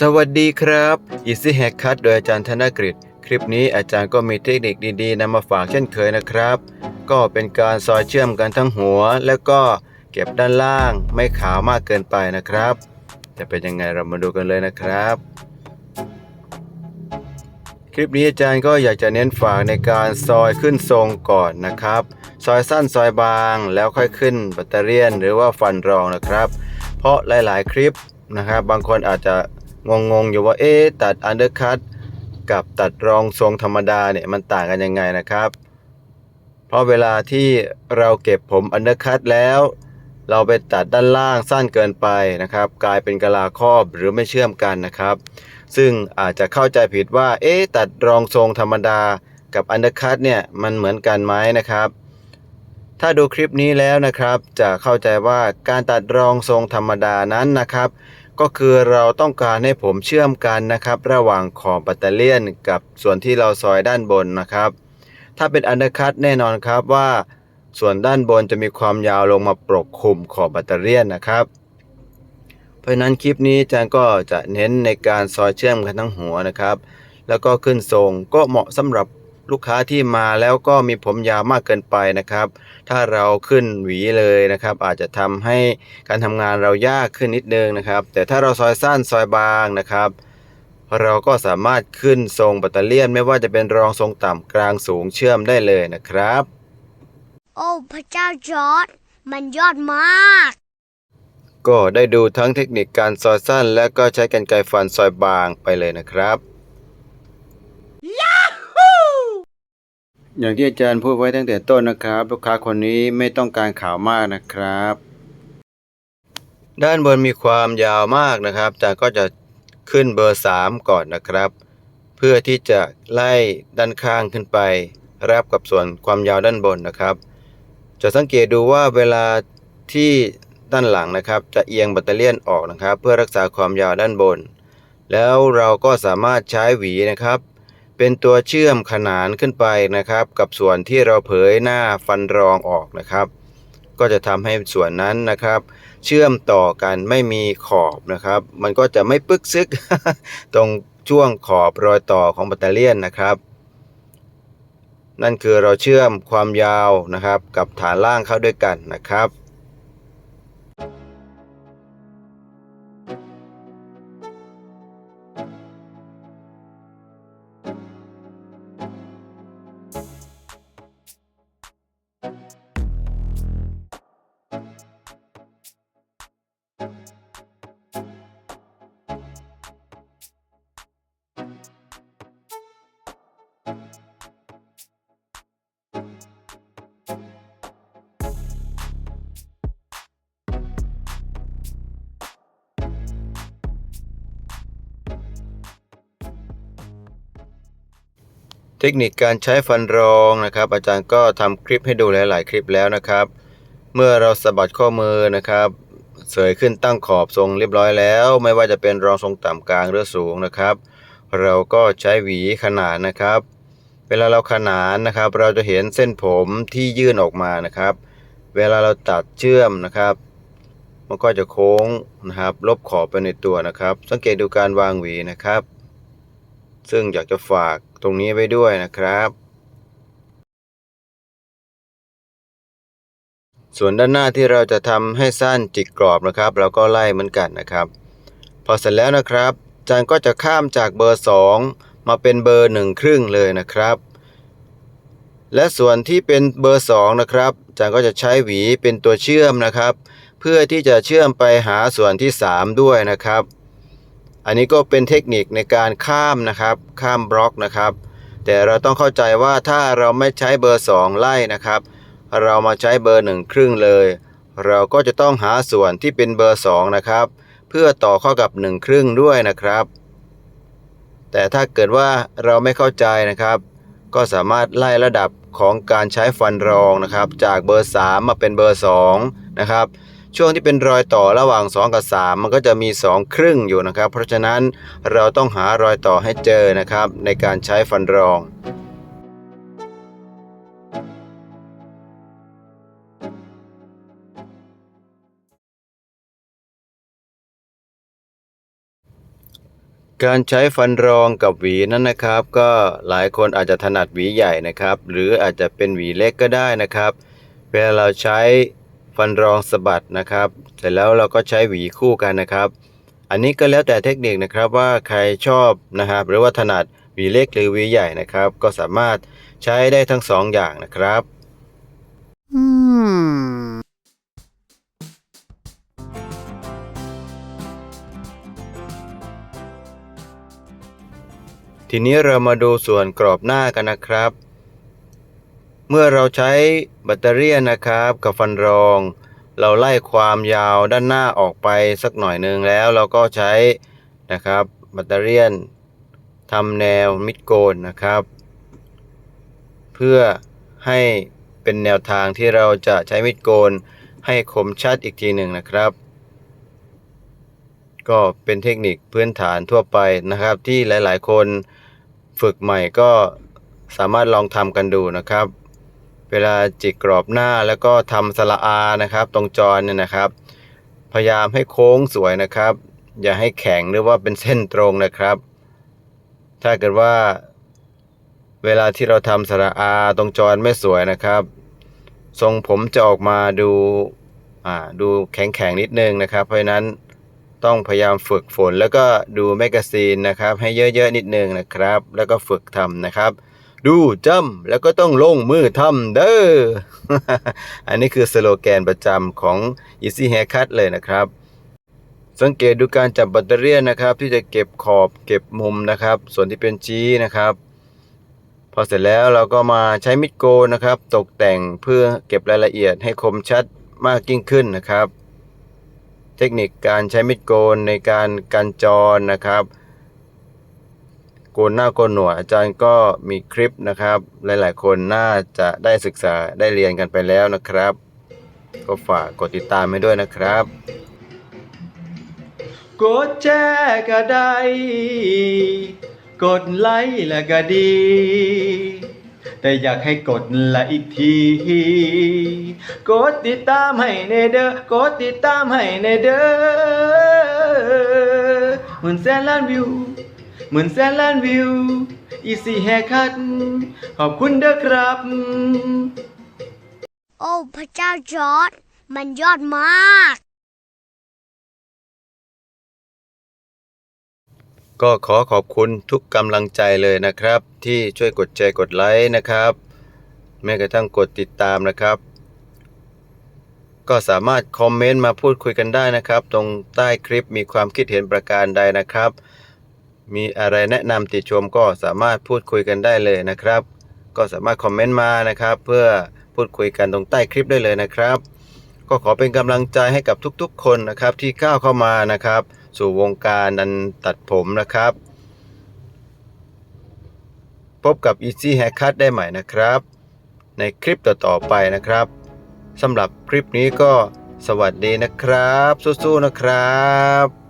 สวัสดีครับ Easy Haircut โดยอาจารย์ธนกฤษ คลิปนี้อาจารย์ก็มีเทคนิคดีๆนำมาฝากเช่นเคยนะครับ ก็เป็นการซอยเชื่อมกันทั้งหัว แล้วก็เก็บด้านล่างไม่ขาวมากเกินไปนะครับ จะเป็นยังไงเรามาดูกันเลยนะครับ คลิปนี้อาจารย์ก็อยากจะเน้นฝากในการซอยขึ้นทรงก่อนนะครับ ซอยสั้นซอยบางแล้วค่อยขึ้นแบตเตอรี่ยนหรือว่าฟันรองนะครับ เพราะหลายๆ คลิป นะครับ บางคนอาจจะงงๆอยู่ว่าเอ๊ะตัดอันเดอร์คัตกับตัดรองทรงธรรมดาเนี่ยมันต่างกันยังไงนะครับ เพราะเวลาที่เราเก็บผมอันเดอร์คัตแล้ว เราไปตัดด้านล่างสั้นเกินไปนะครับ กลายเป็นกะลาครอบหรือไม่เชื่อมกันนะครับ ซึ่งอาจจะเข้าใจผิดว่าเอ๊ะตัดรองทรงธรรมดากับอันเดอร์คัตเนี่ยมันเหมือนกันไหมนะครับ ถ้าดูคลิปนี้แล้วนะครับ จะเข้าใจว่าการตัดรองทรงธรรมดานั้นนะครับ ก็คือเราต้องการให้ผมเชื่อมกันนะครับ ระหว่างขอบแบตเตอรี่ยนกับส่วนที่เราซอยด้านบนนะครับ ถ้าเป็นอันเดอร์คัตแน่นอนครับว่า ส่วนด้านบนจะมีความยาวลงมาปกคลุมขอบแบตเตอรี่ยนนะครับ เพราะนั้นคลิปนี้อาจารย์ก็จะเน้นในการซอยเชื่อมกันทั้งหัวนะครับ แล้วก็ขึ้นทรงก็เหมาะสำหรับ ลูกค้าที่มาแล้วก็มีผมยาวมากเกินไปนะครับ ถ้าเราขึ้นหวีเลยนะครับ อาจจะทำให้การทำงานเรายากขึ้นนิดนึงนะครับ แต่ถ้าเราซอยสั้นซอยบางนะครับ เราก็สามารถขึ้นทรงแบตเตอรี่ยน ไม่ว่าจะเป็นรองทรงต่ำกลางสูงเชื่อมได้เลยนะครับ โอ้พระเจ้าจอร์ดมันยอดมากก็ได้ดูทั้งเทคนิคการซอยสั้นและก็ใช้กรรไกรฟันซอยบางไปเลยนะครับ อย่างที่อาจารย์พูดไว้ตั้งแต่ต้นนะครับ ลูกค้าคนนี้ไม่ต้องการข่าวมากนะครับ ด้านบนมีความยาวมากนะครับอาจารย์ก็จะขึ้นเบอร์ 3 ก่อนนะครับ เพื่อที่จะไล่ด้านข้างขึ้นไปรับกับส่วนความยาวด้านบนนะครับ จะสังเกตดูว่าเวลาที่ด้านหลังนะครับ จะเอียงแบตเตอรี่ยนออกนะครับ เพื่อรักษาความยาวด้านบน แล้วเราก็สามารถใช้หวีนะครับ เป็นตัวเชื่อมขนานขึ้นไปนะครับ กับส่วนที่เราเผยหน้าฟันรองออกนะครับ ก็จะทำให้ส่วนนั้นนะครับ เชื่อมต่อกันไม่มีขอบนะครับ มันก็จะไม่ปึกซึก ตรงช่วงขอบรอยต่อของแบตเตอรี่นะครับ นั่นคือเราเชื่อมความยาวนะครับ กับฐานล่างเข้าด้วยกันนะครับ ทคนิคการใช้ฟันรองนะครับ อาจารย์ก็ทำคลิปให้ดูหลาย ๆ คลิปแล้วนะครับ เมื่อเราสะบัดข้อมือนะครับ เสยขึ้นตั้งขอบทรงเรียบร้อยแล้ว ไม่ว่าจะเป็นรองทรงต่ำกลางหรือสูงนะครับ เราก็ใช้หวีขนานนะครับ เวลาเราขนานนะครับ เราจะเห็นเส้นผมที่ยื่นออกมานะครับ เวลาเราตัดเชื่อมนะครับ มันก็จะโค้งนะครับ ลบขอบไปในตัวนะครับ สังเกตดูการวางหวีนะครับ ซึ่งอยากจะฝาก ตรงนี้ไว้ด้วยนะครับ ส่วนด้านหน้าที่เราจะทำให้สั้นจิกกรอบนะครับ เราก็ไล่เหมือนกันนะครับ พอเสร็จแล้วนะครับ จารย์ก็จะข้ามจากเบอร์ 2 มาเป็นเบอร์1ครึ่งเลยนะครับและส่วนที่เป็นเบอร์ 2 นะครับจารย์ก็จะใช้หวีเป็นตัวเชื่อมนะครับ เพื่อที่จะเชื่อมไปหาส่วนที่ 3 ด้วยนะครับ อันนี้ก็เป็นเทคนิคในการข้ามนะครับ ข้ามบล็อกนะครับ แต่เราต้องเข้าใจว่าถ้าเราไม่ใช้เบอร์ 2 ไล่นะครับ เรามาใช้เบอร์1ครึ่งเลย เราก็จะต้องหาส่วนที่เป็นเบอร์ 2 นะครับ เพื่อต่อเข้ากับ1ครึ่งด้วยนะครับ แต่ถ้าเกิดว่าเราไม่เข้าใจนะครับ ก็สามารถไล่ระดับของการใช้ฟันรองนะครับ จากเบอร์ 3 มาเป็นเบอร์2นะครับ ช่วงที่เป็นรอยต่อระหว่าง 2 กับ 3 มันก็จะมี 2 ครึ่งอยู่นะครับ เพราะฉะนั้นเราต้องหารอยต่อให้เจอนะครับ ในการใช้ฟันรองการใช้ฟันรองกับหวีนั้นนะครับ ก็หลายคนอาจจะถนัดหวีใหญ่นะครับ หรืออาจจะเป็นหวีเล็กก็ได้นะครับ เวลาเราใช้ ฟันรองสะบัดนะครับ เสร็จแล้วเราก็ใช้หวีคู่กันนะครับ อันนี้ก็แล้วแต่เทคนิคนะครับว่าใครชอบนะครับ หรือว่าถนัดหวีเล็กหรือหวีใหญ่นะครับ ก็สามารถใช้ได้ทั้งสองอย่างนะครับทีนี้เรามาดูส่วนกรอบหน้ากันนะครับ เมื่อเราใช้แบตเตอรี่นะครับกับฟันรอง เราไล่ความยาวด้านหน้าออกไปสักหน่อยหนึ่งแล้วเราก็ใช้นะครับแบตเตอรี่ทำแนวมิดโกนนะครับ เพื่อให้เป็นแนวทางที่เราจะใช้มิดโกนให้คมชัดอีกทีหนึ่งนะครับ ก็เป็นเทคนิคพื้นฐานทั่วไปนะครับ ที่หลายๆ คนฝึกใหม่ก็สามารถลองทำกันดูนะครับ เวลาจิกกรอบหน้าแล้วก็ทำสระอานะครับ ตรงจรเนี่ยนะครับ พยายามให้โค้งสวยนะครับ อย่าให้แข็งหรือว่าเป็นเส้นตรงนะครับ ถ้าเกิดว่า เวลาที่เราทำสระอาตรงจรไม่สวยนะครับ ทรงผมจะออกมาดูอ่าดูแข็งๆนิดนึงนะครับ เพราะฉะนั้นต้องพยายามฝึกฝนแล้วก็ดูแมกกาซีนนะครับ ให้เยอะๆนิดนึงนะครับ แล้วก็ฝึกทำนะครับ ดูจำแล้วก็ต้องลงมือทำเด้อ อันนี้คือสโลแกนประจำของ Easy Haircut เลยนะครับ สังเกตดูการจับแบตเตอรี่นะครับ ที่จะเก็บขอบเก็บมุมนะครับ ส่วนที่เป็นจี้นะครับ พอเสร็จแล้วเราก็มาใช้มิดโกนนะครับ ตกแต่งเพื่อเก็บรายละเอียดให้คมชัดมากยิ่งขึ้นนะครับ เทคนิคการใช้มิดโกนในการกันจรนะครับ โกนหน้าโกนหนวดอาจารย์ก็มีคลิปนะครับ หลายๆ คนน่าจะได้ศึกษาได้เรียนกันไปแล้วนะครับ ก็ฝากกดติดตามให้ด้วยนะครับกดแชร์ก็ได้ กดไลค์แล้วก็ดี แต่อยากให้กดไลค์อีกที กดติดตามให้ในเด้อกดติดตามให้ในเด้อมื่นแสนล้านวิว หมื่นแสนล้านวิว อีซี่แฮคัทขอบคุณเด้อครับ โอ้ พระเจ้าจอร์ดมันยอดมาก ก็ขอขอบคุณทุกกำลังใจเลยนะครับ ที่ช่วยกดแชร์กดไลค์นะครับ แม้กระทั่งกดติดตามนะครับ ก็สามารถคอมเมนต์มาพูดคุยกันได้นะครับ ตรงใต้คลิปมีความคิดเห็นประการใดนะครับ มีอะไรแนะนำติชมก็สามารถพูดคุยกันได้เลยนะครับ ก็สามารถคอมเมนต์มานะครับ เพื่อพูดคุยกันตรงใต้คลิปได้เลยนะครับ ก็ขอเป็นกำลังใจให้กับทุกๆ คนนะครับที่ก้าวเข้ามานะครับ สู่วงการอันตัดผมนะครับ พบกับ Easy Haircut ได้ใหม่นะครับ ในคลิปต่อๆไปนะครับสำหรับคลิปนี้ก็สวัสดีนะครับ สู้ๆนะครับ